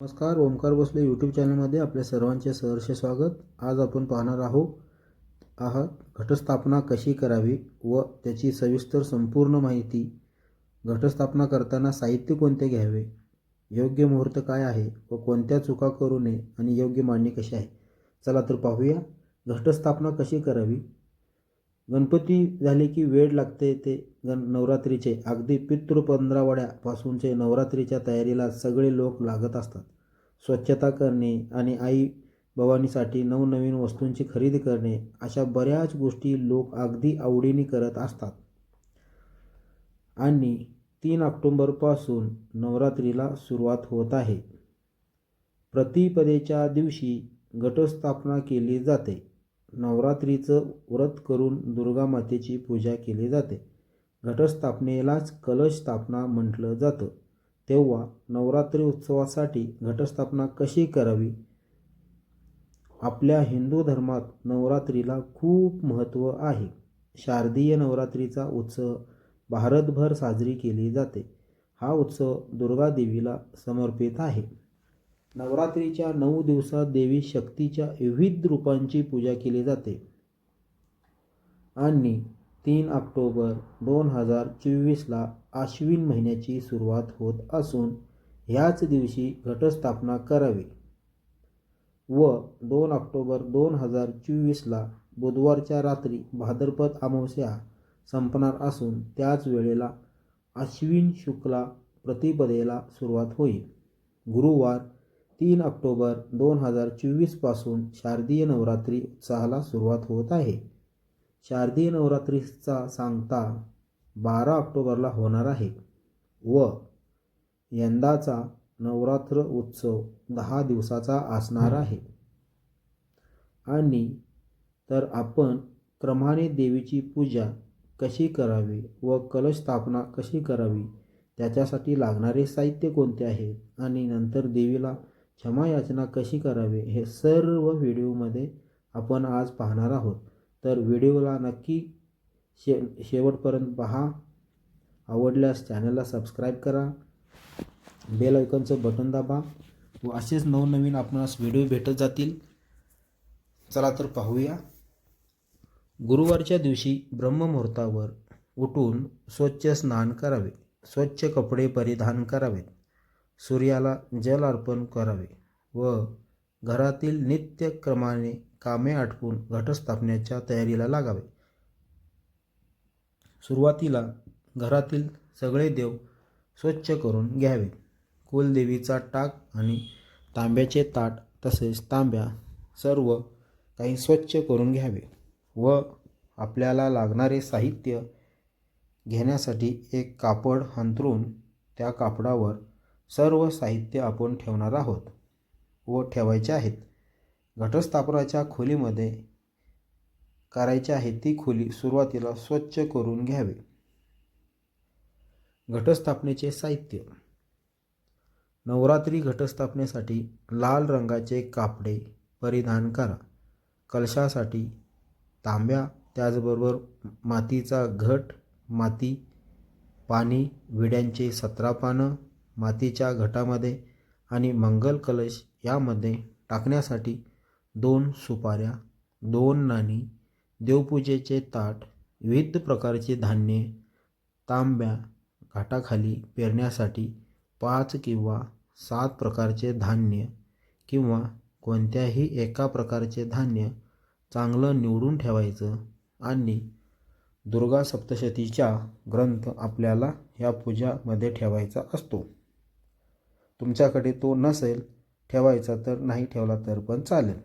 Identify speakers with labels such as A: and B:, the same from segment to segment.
A: नमस्कार ओमकार भोसले यूट्यूब चॅनलमध्ये आपल्या सर्वांचे सहर्ष स्वागत. आज आपण पाहणार आहोत आहात घटस्थापना कशी करावी व त्याची सविस्तर संपूर्ण माहिती. घटस्थापना करताना साहित्य कोणते घ्यावे योग्य मुहूर्त काय आहे व कोणत्या चुका करू नये आणि योग्य मांडणी कशी आहे. चला तर पाहूया घटस्थापना कशी करावी गणपती झाले की वेळ लागते ते गण नवरात्रीचे. अगदी पितृ पंधरावड्यापासूनचे नवरात्रीच्या तयारीला सगळे लोक लागत असतात. स्वच्छता करणे आणि आई भवानीसाठी नवनवीन वस्तूंची खरेदी करणे अशा बऱ्याच गोष्टी लोक अगदी आवडीने करत असतात. आणि तीन ऑक्टोंबरपासून नवरात्रीला सुरुवात होत आहे. प्रतिपदेच्या दिवशी घटस्थापना केली जाते. नवरात्रीचं व्रत करून दुर्गा मातेची पूजा केली जाते. घटस्थापनेलाच कलश स्थापना म्हटलं जातं. तेव्हा नवरात्री उत्सवासाठी घटस्थापना कशी करावी? आपल्या हिंदू धर्मात नवरात्रीला खूप महत्त्व आहे. शारदीय नवरात्रीचा उत्सव भारतभर साजरी केली जाते. हा उत्सव दुर्गादेवीला समर्पित आहे. नवरात्रीच्या नऊ दिवसात देवी शक्तीच्या विविध रूपांची पूजा केली जाते. आणि तीन ऑक्टोबर दोन हजार चोवीसला आश्विन महिन्याची सुरुवात होत असून ह्याच दिवशी घटस्थापना करावी व दोन ऑक्टोबर दोन हजार चोवीसला बुधवारच्या रात्री भाद्रपद अमावस्या संपणार असून त्याच वेळेला आश्विन शुक्ला प्रतिपदेला सुरुवात होईल. गुरुवार तीन ऑक्टोबर दोन हजार चोवीसपासून शारदीय नवरात्री उत्साहाला सुरुवात होत आहे. शारदीय नवरात्रीचा सांगता बारा ऑक्टोबरला होणार आहे व यंदाचा नवरात्र उत्सव दहा दिवसाचा असणार आहे. आणि तर आपण क्रमाने देवीची पूजा कशी करावी व कलश स्थापना कशी करावी त्याच्यासाठी लागणारे साहित्य कोणते आहे? आणि नंतर देवीला क्षमायाचना कशी करावी हे सर्व व्हिडिओमध्ये आपण आज पाहणार आहोत. तर व्हिडिओला नक्की शे शेवटपर्यंत पहा. आवडल्यास चॅनलला सबस्क्राईब करा. बेल आयकॉनचं बटन दाबा व असेच नवनवीन आपणास व्हिडिओ भेटत जातील. चला तर पाहूया. गुरुवारच्या दिवशी ब्रह्ममुहूर्तावर उठून स्वच्छ स्नान करावे. स्वच्छ कपडे परिधान करावेत. सूर्याला जल अर्पण करावे व घरातील नित्यक्रमाने कामे आटपून घटस्थापनेच्या तयारीला लागावे. सुरुवातीला घरातील सगळे देव स्वच्छ करून घ्यावे. कुलदेवीचा टाक आणि तांब्याचे ताट तसेच तांब्या सर्व काही स्वच्छ करून घ्यावे व आपल्याला लागणारे साहित्य घेण्यासाठी एक कापड अंथरून त्या कापडावर सर्व साहित्य आपण ठेवणार आहोत व ठेवायचे आहेत. घटस्थापनाच्या खोलीमध्ये करायची आहे ती खोली सुरुवातीला स्वच्छ करून घ्यावे. घटस्थापनेचे साहित्य. नवरात्री घटस्थापनेसाठी लाल रंगाचे कापडे परिधान करा. कलशासाठी तांब्या त्याचबरोबर मातीचा घट माती पाणी विड्यांचे सतरा पानं मातीच्या घटामध्ये आणि मंगल कलश यामध्ये टाकण्यासाठी दोन सुपाऱ्या दोन नाणी देवपूजेचे ताट विविध प्रकारचे धान्ये तांब्या घाटाखाली पेरण्यासाठी पाच किंवा सात प्रकारचे धान्य किंवा कोणत्याही एका प्रकारचे धान्य चांगलं निवडून ठेवायचं आणि दुर्गा सप्तशतीचा ग्रंथ आपल्याला ह्या पूजामध्ये ठेवायचा असतो. तुमच्याकडे तो नसेल ठेवायचा तर नाही ठेवला तर पण चालेल.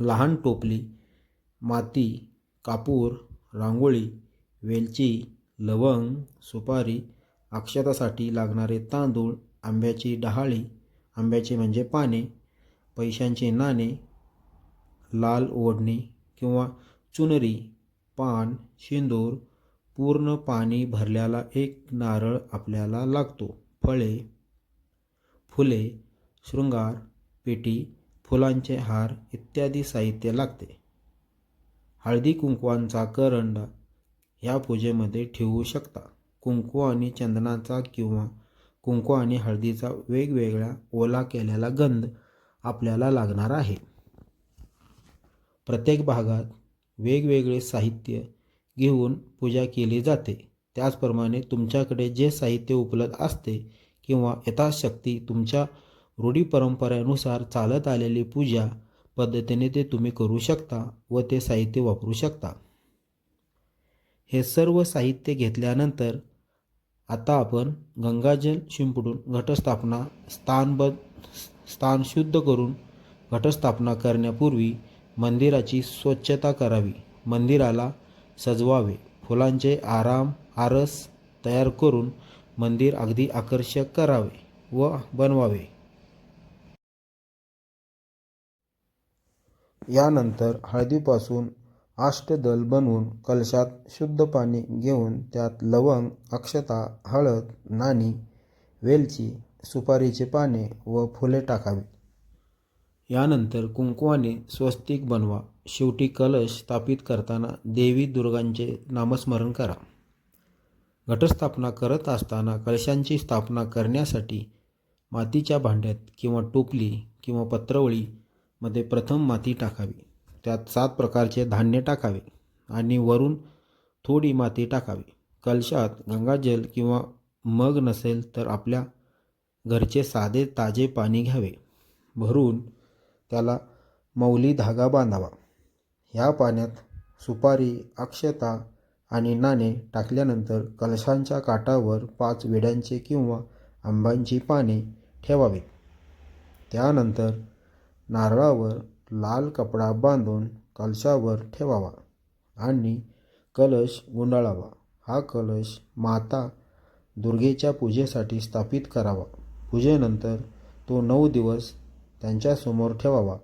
A: लहान टोपली माती कापूर रांगोळी वेलची लवंग सुपारी अक्षतासाठी लागणारे तांदूळ आंब्याची डहाळी आंब्याचे म्हणजे पाने पैशांचे नाणे लाल ओढणी किंवा चुनरी पान शेंदूर पूर्ण पाणी भरलेला एक नारळ आपल्याला लागतो. फळे फुले शृंगार पेटी फुलांचे हार इत्यादी साहित्य लागते. हळदी कुंकवांचा करंडा ह्या पूजेमध्ये ठेवू शकता. कुंकू आणि चंदनाचा किंवा कुंकू आणि हळदीचा वेगवेगळ्या ओला केलेला गंध आपल्याला लागणार आहे. प्रत्येक भागात वेगवेगळे साहित्य घेऊन पूजा केली जाते. त्याचप्रमाणे तुमच्याकडे जे साहित्य उपलब्ध असते किंवा यथाशक्ती तुमच्या रूढी परंपरेनुसार चालत आलेली पूजा पद्धतीने ते तुम्ही करू शकता व ते साहित्य वापरू शकता. हे सर्व साहित्य घेतल्यानंतर आता आपण गंगाजल शिंपडून घटस्थापना स्थानबद्ध स्थान शुद्ध करून घटस्थापना करण्यापूर्वी मंदिराची स्वच्छता करावी. मंदिराला सजवावे. फुलांचे आराम आरस तयार करून मंदिर अगदी आकर्षक करावे व बनवावे. यानंतर हळदीपासून अष्टदल बनवून कलशात शुद्ध पाणी घेऊन त्यात लवंग अक्षता हळद नाणी वेलची सुपारीचे पाने व फुले टाकावी. यानंतर कुंकवाने स्वस्तिक बनवा. शेवटी कलश स्थापित करताना देवी दुर्गांचे नामस्मरण करा. घटस्थापना करत असताना कलशांची स्थापना करण्यासाठी मातीच्या भांड्यात किंवा टोपली किंवा पत्रवळीमध्ये प्रथम माती टाकावी. त्यात सात प्रकारचे धान्य टाकावे आणि वरून थोडी माती टाकावी. कलशात गंगाजल किंवा मग नसेल तर आपल्या घरचे साधे ताजे पाणी घ्यावे. भरून त्याला मौली धागा बांधावा. ह्या पाण्यात सुपारी अक्षता आणि नाणे टाकल्यानंतर कलशांच्या काठावर पाच विड्यांचे किंवा आंबांची पाने ठेवावीत त्यानंतर नारळावर लाल कपडा बांधून कलशावर ठेवावा आणि कलश गुंडाळावा. हा कलश माता दुर्गेच्या पूजेसाठी स्थापित करावा. पूजेनंतर तो नऊ दिवस त्यांच्यासमोर ठेवावा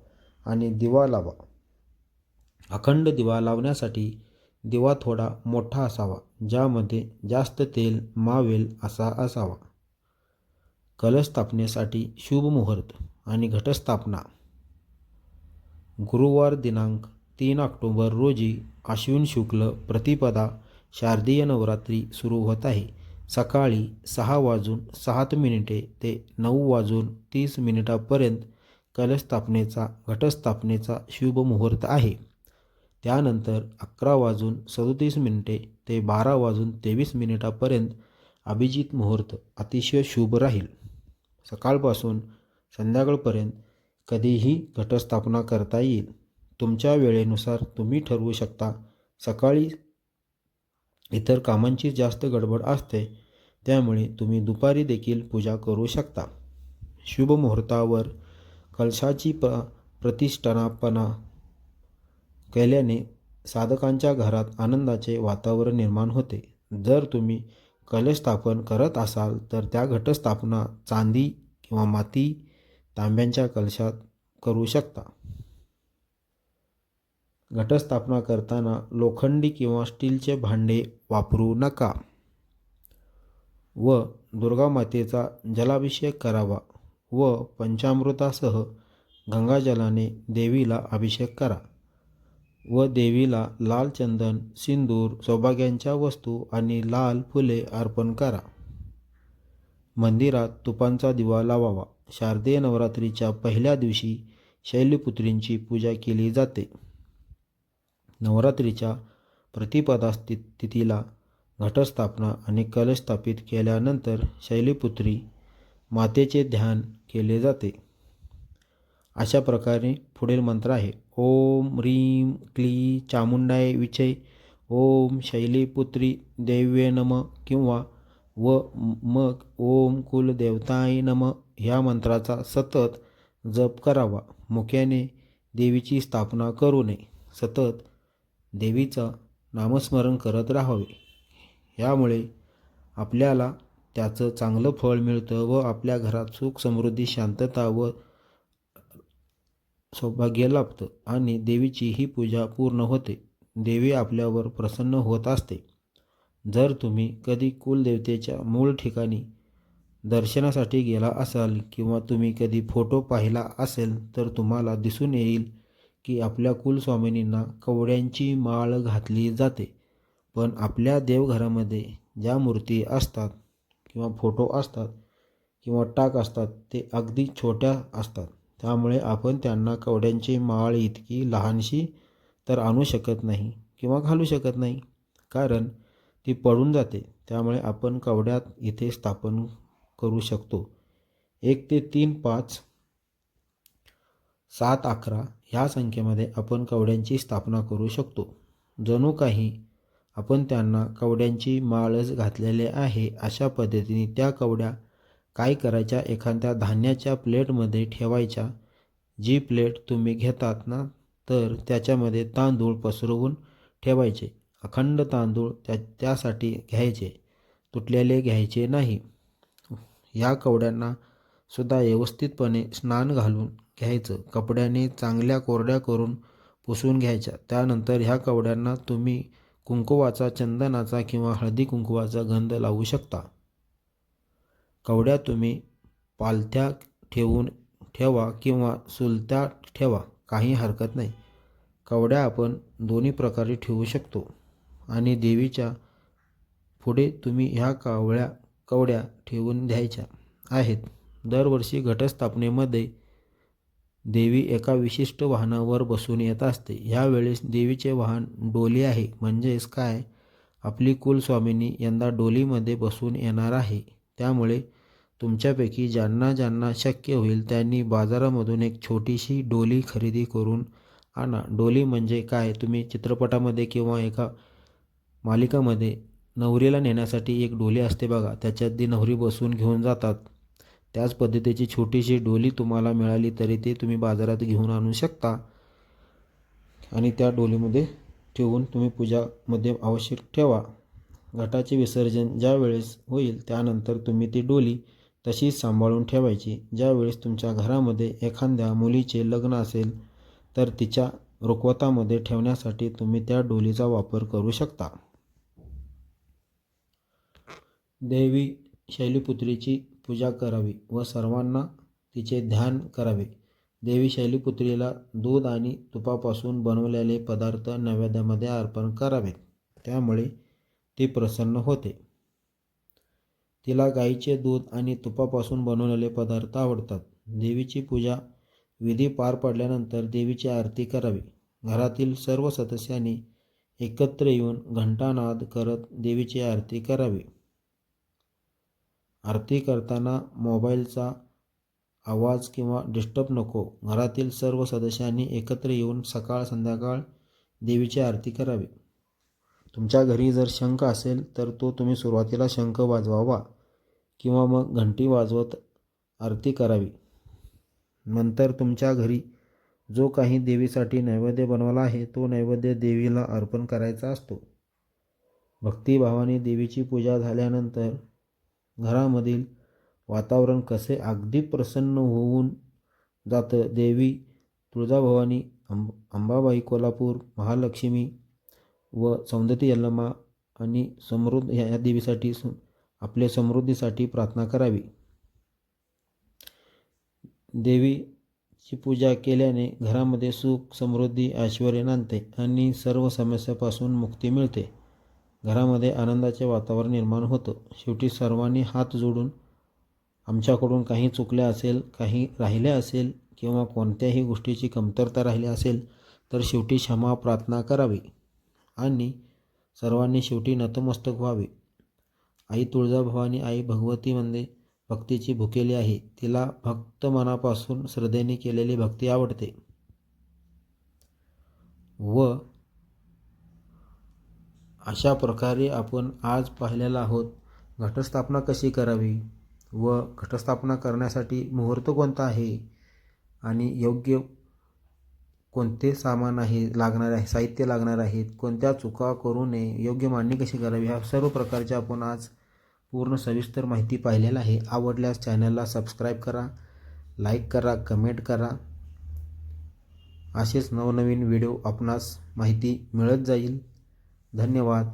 A: आणि दिवा लावा. अखंड दिवा लावण्यासाठी दिवा थोडा मोठा असावा ज्यामध्ये जास्त तेल मावेल असा असावा. कलश स्थापनेसाठी शुभ मुहूर्त आणि घटस्थापना. गुरुवार दिनांक तीन ऑक्टोबर रोजी आश्विन शुक्ल प्रतिपदा शारदीय नवरात्री सुरू होत आहे. सकाळी सहा वाजून सात मिनिटे ते नऊ वाजून तीस मिनिटापर्यंत कलशस्थापनेचा घटस्थापनेचा शुभ मुहूर्त आहे. त्यानंतर अकरा वाजून सदोतीस मिनिटे ते बारा वाजून तेवीस मिनिटापर्यंत अभिजित मुहूर्त अतिशय शुभ राहील. सकाळपासून संध्याकाळपर्यंत कधीही घटस्थापना करता येईल. तुमच्या वेळेनुसार तुम्ही ठरवू शकता. सकाळी इतर कामांची जास्त गडबड असते त्यामुळे तुम्ही दुपारी देखील पूजा करू शकता. शुभ मुहूर्तावर कलशाची प प्रतिष्ठापना केल्याने साधकांच्या घरात आनंदाचे वातावरण निर्माण होते. जर तुम्ही कलश स्थापन करत असाल तर त्या घटस्थापना चांदी किंवा माती तांब्यांच्या कलशात करू शकता. घटस्थापना करताना लोखंडी किंवा स्टीलचे भांडे वापरू नका. व दुर्गामातेचा जलाभिषेक करावा व पंचामृतासह गंगाजलाने देवीला अभिषेक करा. व देवीला लाल चंदन सिंदूर सौभाग्यांच्या वस्तू आणि लाल फुले अर्पण करा. मंदिरात तुपांचा दिवा लावावा. शारदीय नवरात्रीच्या पहिल्या दिवशी शैलपुत्रींची पूजा केली जाते. नवरात्रीच्या प्रतिपदा तिथीला घटस्थापना आणि कलश स्थापित केल्यानंतर शैलीपुत्री मातेचे ध्यान केले जाते. अशा प्रकारे पुढील मंत्र आहे. ओम ह्रीं क्ली चामुंडाय विचय ओम शैलीपुत्री दैव्य नम किंवा व मग ओम कुलदेवताय नम ह्या मंत्राचा सतत जप करावा. मुख्याने देवीची स्थापना करू नये. सतत देवीचं नामस्मरण करत राहावे. यामुळे आपल्याला त्याचं चांगलं फळ मिळतं व आपल्या घरात सुख समृद्धी शांतता व सौभाग्य लाभतं आणि देवीची ही पूजा पूर्ण होते. देवी आपल्यावर प्रसन्न होत असते. जर तुम्ही कधी कुलदेवतेच्या मूळ ठिकाणी दर्शनासाठी गेला असाल किंवा तुम्ही कधी फोटो पाहिला असेल तर तुम्हाला दिसून येईल की आपल्या कुलस्वामिनींना कवड्यांची माळ घातली जाते. पण आपल्या देवघरामध्ये ज्या मूर्ती असतात किंवा फोटो असतात किंवा टाक असतात ते अगदी छोट्या असतात. त्यामुळे आपण त्यांना कवड्यांची माळ इतकी लहानशी तर आणू शकत नाही किंवा घालू शकत नाही. कारण ती पडून जाते. त्यामुळे आपण कवड्यात इथे स्थापन करू शकतो. एक ते तीन पाच सात अकरा ह्या संख्येमध्ये आपण कवड्यांची स्थापना करू शकतो. जणू काही आपण त्यांना कवड्यांची माळच घातलेले आहे अशा पद्धतीने त्या कवड्या काय करायच्या? एखाद्या धान्याच्या प्लेटमध्ये ठेवायच्या. जी प्लेट तुम्ही घेतात ना तर त्याच्यामध्ये तांदूळ पसरवून ठेवायचे. अखंड तांदूळ त्या त्यासाठी घ्यायचे. तुटलेले घ्यायचे नाही. ह्या कवड्यांना सुद्धा व्यवस्थितपणे स्नान घालून घ्यायचं. कपड्याने चांगल्या कोरड्या करून पुसून घ्यायच्या. त्यानंतर ह्या कवड्यांना तुम्ही कुंकुवाचा चंदनाचा किंवा हळदी कुंकुवाचा गंध लावू शकता. कवड्या तुम्ही पालथ्या ठेवून ठेवा किंवा सुलत्या ठेवा काही हरकत नाही. कवड्या आपण दोन्ही प्रकारे ठेवू शकतो आणि देवीच्या पुढे तुम्ही ह्या कावळ्या कवड्या ठेवून द्यायच्या आहेत. दरवर्षी घटस्थापनेमध्ये देवी एका विशिष्ट वाहनावर बसून येत असते. ह्यावेळेस देवीचे वाहन डोली आहे. म्हणजेच काय? आपली कुलस्वामिनी यंदा डोलीमध्ये बसून येणार आहे. त्यामुळे तुमच्यापैकी ज्यांना ज्यांना शक्य होईल त्यांनी बाजारामधून एक छोटीशी डोली खरेदी करून आणा. डोली म्हणजे काय? तुम्ही चित्रपटामध्ये किंवा एका मालिकामध्ये नवरीला नेण्यासाठी एक डोली असते बघा. त्याच्यात ती नवरी बसून घेऊन जातात. त्याच पद्धतीची छोटीशी डोली तुम्हाला मिळाली तरी ते तुम्ही बाजारात घेऊन आणू शकता. आणि त्या डोलीमध्ये ठेवून तुम्ही पूजामध्ये आवश्यक ठेवा. घटाचे विसर्जन ज्या वेळेस होईल त्यानंतर तुम्ही ती डोली तशीच सांभाळून ठेवायची. ज्यावेळेस तुमच्या घरामध्ये एखाद्या मुलीचे लग्न असेल तर तिच्या रुखवतामध्ये ठेवण्यासाठी तुम्ही त्या डोलीचा वापर करू शकता. देवी शैलीपुत्रीची पूजा करावी व सर्वांना तिचे ध्यान करावे. देवी शैलीपुत्रीला दूध आणि तुपापासून बनवलेले पदार्थ नैवेद्यामध्ये अर्पण करावेत. त्यामुळे ते प्रसन्न होते. तिला गाईचे दूध आणि तुपापासून बनवलेले पदार्थ आवडतात. देवीची पूजा विधी पार पडल्यानंतर देवीची आरती करावी. घरातील सर्व सदस्यांनी एकत्र येऊन घंटानाद करत देवीची आरती करावी. आरती करताना मोबाईलचा आवाज किंवा डिस्टर्ब नको. घरातील सर्व सदस्यांनी एकत्र येऊन सकाळ संध्याकाळ देवीची आरती करावी. तुमच्या घरी जर शंख असेल तर तो तुम्ही सुरुवातीला शंख वाजवावा किंवा मग घंटी वाजवत आरती करावी. नंतर तुमच्या घरी जो काही देवीसाठी नैवेद्य बनवला आहे तो नैवेद्य देवीला अर्पण करायचा असतो. भक्तिभावाने देवीची पूजा झाल्यानंतर घरामधील वातावरण कसे अगदी प्रसन्न होऊन जातं देवी तुळजाभवानी अंब अंबाबाई कोल्हापूर महालक्ष्मी व सौंदती यल्लमा आणि समृद्ध ह्या देवीसाठी आपल्या समृद्धीसाठी प्रार्थना करावी. देवीची पूजा केल्याने घरामध्ये सुख समृद्धी ऐश्वर नांदते आणि सर्व समस्यापासून मुक्ती मिळते. घरामध्ये आनंदाचे वातावरण निर्माण होतं. शेवटी सर्वांनी हात जोडून आमच्याकडून काही चुकल्या असेल काही राहिल्या असेल किंवा कोणत्याही गोष्टीची कमतरता राहिली असेल तर शेवटी क्षमा प्रार्थना करावी. आणि सर्वांनी शेवटी नतमस्तक व्हावे. आई तुळजाभवानी आई भगवतीमध्ये भक्तीची भुकेली आहे. तिला भक्त मनापासून श्रद्धेने केलेली भक्ती आवडते. व अशा प्रकारे आपण आज पाहिलेला आहोत घटस्थापना कशी करावी व घटस्थापना करण्यासाठी मुहूर्त कोणता आहे आणि योग्य कोणते सामान आहे लागणार आहे साहित्य लागणार आहेत कोणत्या चुका करू नये योग्य मांडणी कशी करावी ह्या सर्व प्रकारच्या आपण आज पूर्ण सविस्तर माहिती पाहिलेलं आहे. आवडल्यास चॅनलला सबस्क्राईब करा लाईक करा कमेंट करा. असेच नवनवीन व्हिडिओ आपणास माहिती मिळत जाईल. धन्यवाद.